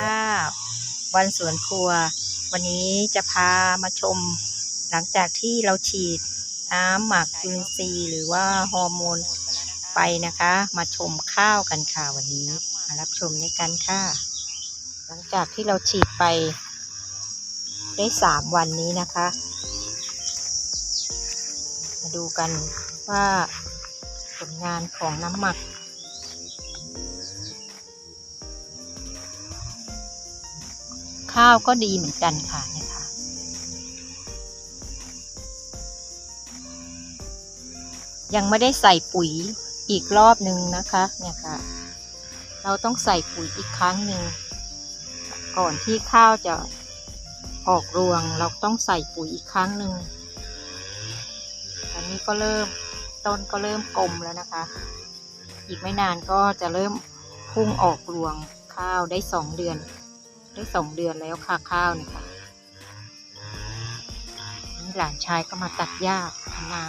ค่ะวันสวนครัว วันนี้จะพามาชม หลังจากที่เราฉีดน้ำหมักจุลินทรีย์หรือว่าฮอร์โมนไปนะคะ มาชมข้าวกันค่ะวันนี้มารับชมด้วยกันค่ะ หลังจากที่เราฉีดไป ได้สามวันนี้นะคะ มาดูกันว่าผลงานของน้ำหมัก ข้าวก็ดีเหมือนกันค่ะเนี่ยค่ะยังไม่ได้ใส่ปุ๋ยอีกรอบหนึ่งนะคะเนี่ยค่ะ เราต้องใส่ปุ๋ยอีกครั้งหนึ่งก่อนที่ข้าวจะออกรวงเราต้องใส่ปุ๋ยอีกครั้งหนึ่งตอนนี้ก็เริ่มต้นก็เริ่มกลมแล้วนะคะ อีกไม่นานก็จะเริ่มพุ่งออกรวงข้าวได้สองเดือน ได้สองเดือนแล้วค่ะข้าวนี่ค่ะนี่หลานชายก็มาตัดหญ้าทำนา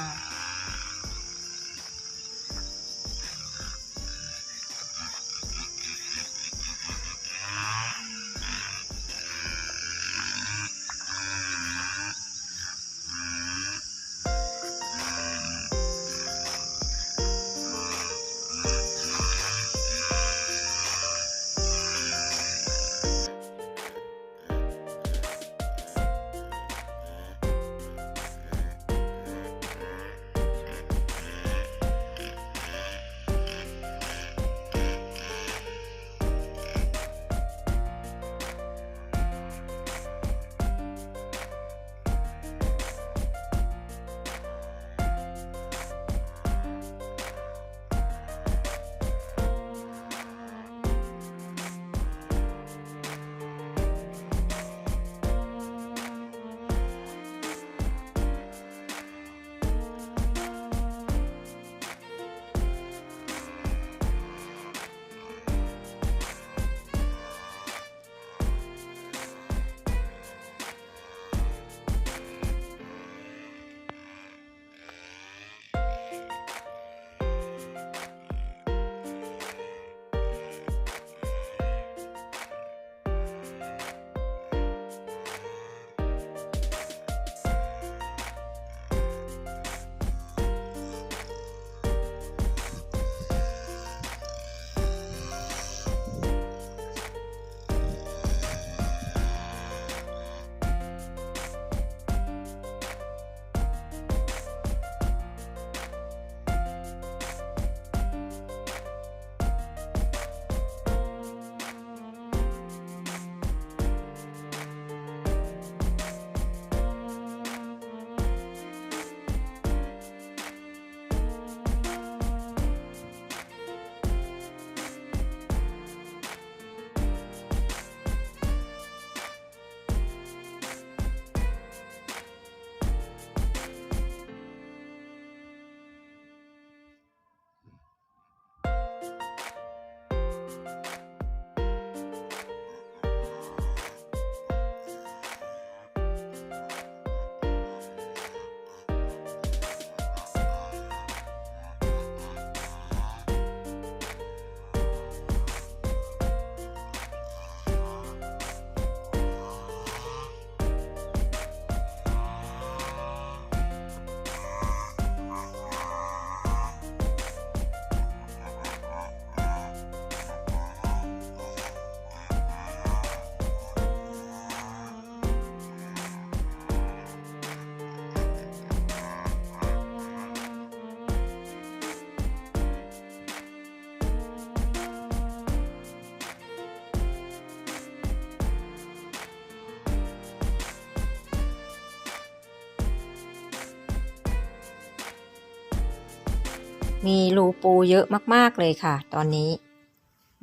มีรูปูเยอะมาก ๆ เลยค่ะ ตอนนี้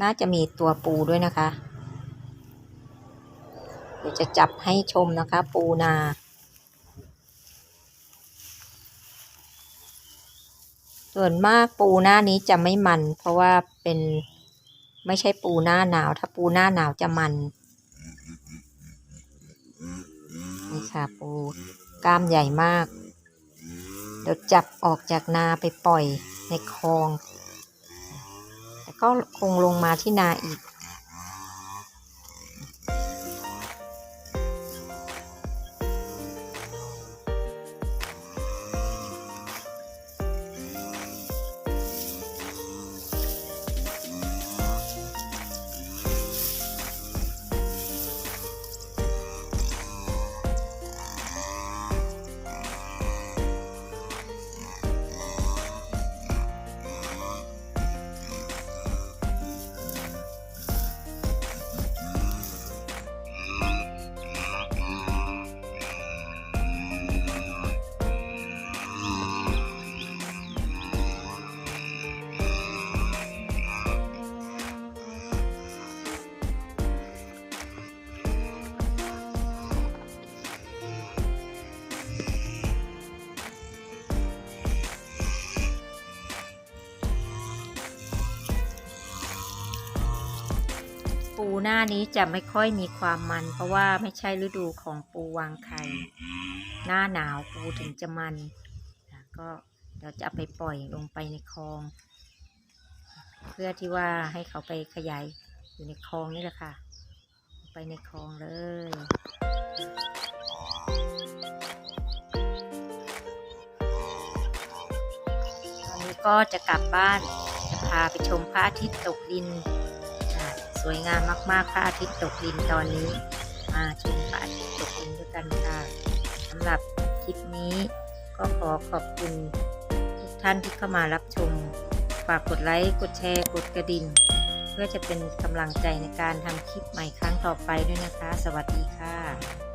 น่าจะมีตัวปูด้วยนะคะ เดี๋ยวจะจับให้ชมนะคะ ปูนา ส่วนมากปูหน้านี้จะไม่มัน เพราะว่าเป็นไม่ใช่ปูหน้าหนาว ถ้าปูหน้าหนาวจะมันนี่ค่ะปูกล้ามใหญ่มาก เดี๋ยวจับออกจากนาไปปล่อย ในคลองแต่ก็คงลงมาที่นาอีก ปูหน้านี้จะไม่ค่อยมีความมัน เพราะว่าไม่ใช่ฤดูของปูวางไข่ หน้าหนาวปูถึงจะมัน ก็เดี๋ยวจะเอาไปปล่อยลงไปในคลอง เพื่อที่ว่าให้เขาไปขยายอยู่ในคลองนี่แหละค่ะ ไปในคลองเลยตอนนี้ก็จะกลับบ้านจะพาไปชมพระอาทิตย์ตกดิน สวยงามมากๆพระอาทิตย์ตกดินตอนนี้ มาชมพระอาทิตย์ตกดินด้วยกันค่ะสำหรับคลิปนี้ก็ขอขอบคุณทุกท่านที่เข้ามารับชม ฝากกดไลค์ กดแชร์ กดกระดิ่ง เพื่อจะเป็นกำลังใจในการทำคลิปใหม่ครั้งต่อไปด้วยนะคะ สวัสดีค่ะ